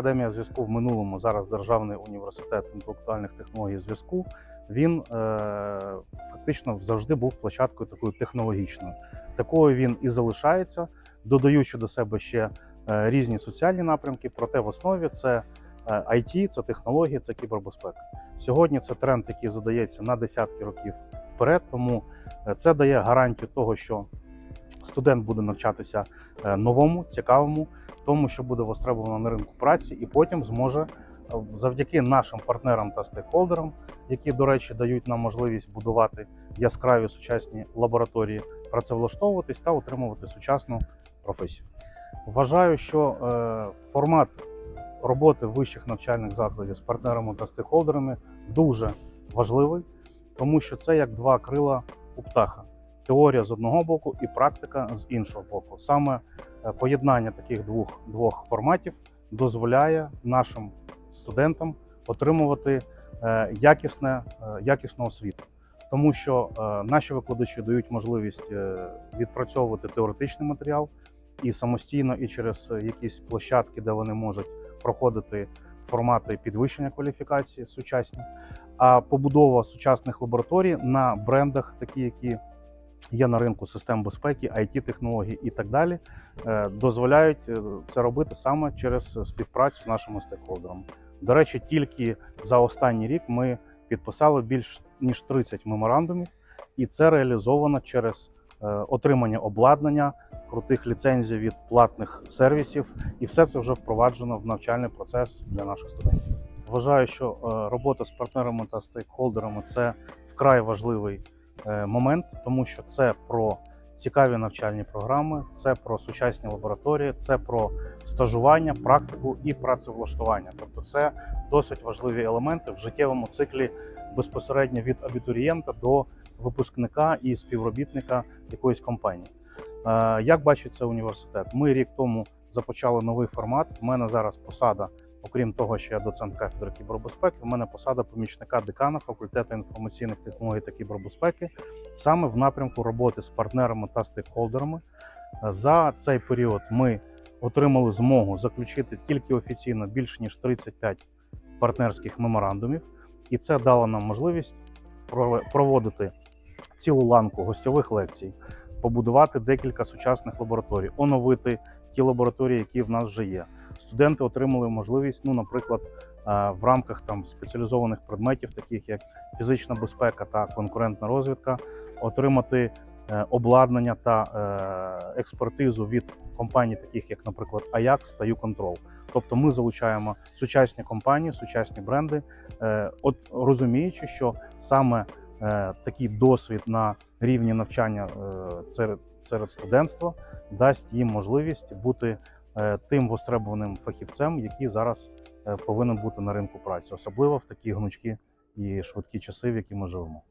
Академія зв'язку в минулому, зараз Державний університет інтелектуальних технологій зв'язку. Він е, фактично завжди був площадкою такою технологічною. Такою він і залишається, додаючи до себе ще е, різні соціальні напрямки. Проте в основі це е, IT, це технології, це кібербезпека. Сьогодні це тренд, який задається на десятки років вперед. Тому е, це дає гарантію того, що студент буде навчатися е, новому, цікавому, тому, що буде востребовано на ринку праці, і потім зможе е, завдяки нашим партнерам та стейкхолдерам, які, до речі, дають нам можливість будувати яскраві сучасні лабораторії, працевлаштовуватись та отримувати сучасну професію. Вважаю, що е, формат роботи вищих навчальних закладів з партнерами та стейкхолдерами дуже важливий, тому що це як два крила у птаха. Теорія з одного боку і практика з іншого боку. Саме е, поєднання таких двох, двох форматів дозволяє нашим студентам отримувати е, якісне, е, якісну освіту. Тому що наші викладачі дають можливість відпрацьовувати теоретичний матеріал і самостійно, і через якісь площадки, де вони можуть проходити формати підвищення кваліфікації сучасні, а побудова сучасних лабораторій на брендах, такі які є на ринку систем безпеки, it технологій і так далі, е, дозволяють е, це робити саме через співпрацю з нашими стейкхолдерами. До речі, тільки за останній рік ми підписали більш ніж 30 меморандумів, і це реалізовано через е, отримання обладнання, крутих ліцензій від платних сервісів, і все це вже впроваджено в навчальний процес для наших студентів. Вважаю, що робота з партнерами та стейкхолдерами це вкрай важливий момент, тому що це про цікаві навчальні програми, це про сучасні лабораторії, це про стажування, практику і працевлаштування. Тобто, це досить важливі елементи в життєвому циклі безпосередньо від абітурієнта до випускника і співробітника якоїсь компанії. Е, Як бачить це університет? Ми рік тому започали новий формат. У мене зараз посада, окрім того, що я доцент кафедри кібербезпеки, у мене посада помічника декана факультету інформаційних технологій та кібербезпеки, саме в напрямку роботи з партнерами та стейкхолдерами. За цей період ми отримали змогу заключити тільки офіційно більше ніж 35 партнерських меморандумів, і це дало нам можливість проводити цілу ланку гостьових лекцій, побудувати декілька сучасних лабораторій, оновити ті лабораторії, які в нас вже є. Студенти отримали можливість, ну, наприклад, е, в рамках там спеціалізованих предметів, таких як фізична безпека та конкурентна розвідка, отримати е, обладнання та е, експертизу від компаній, таких як, наприклад, Ajax та U-Control. Тобто ми залучаємо сучасні компанії, сучасні бренди, от розуміючи, що саме такий досвід на рівні навчання серед, студентства дасть їм можливість бути тим востребованим фахівцем, який зараз е, повинен бути на ринку праці, особливо в такі гнучкі і швидкі часи, в які ми живемо.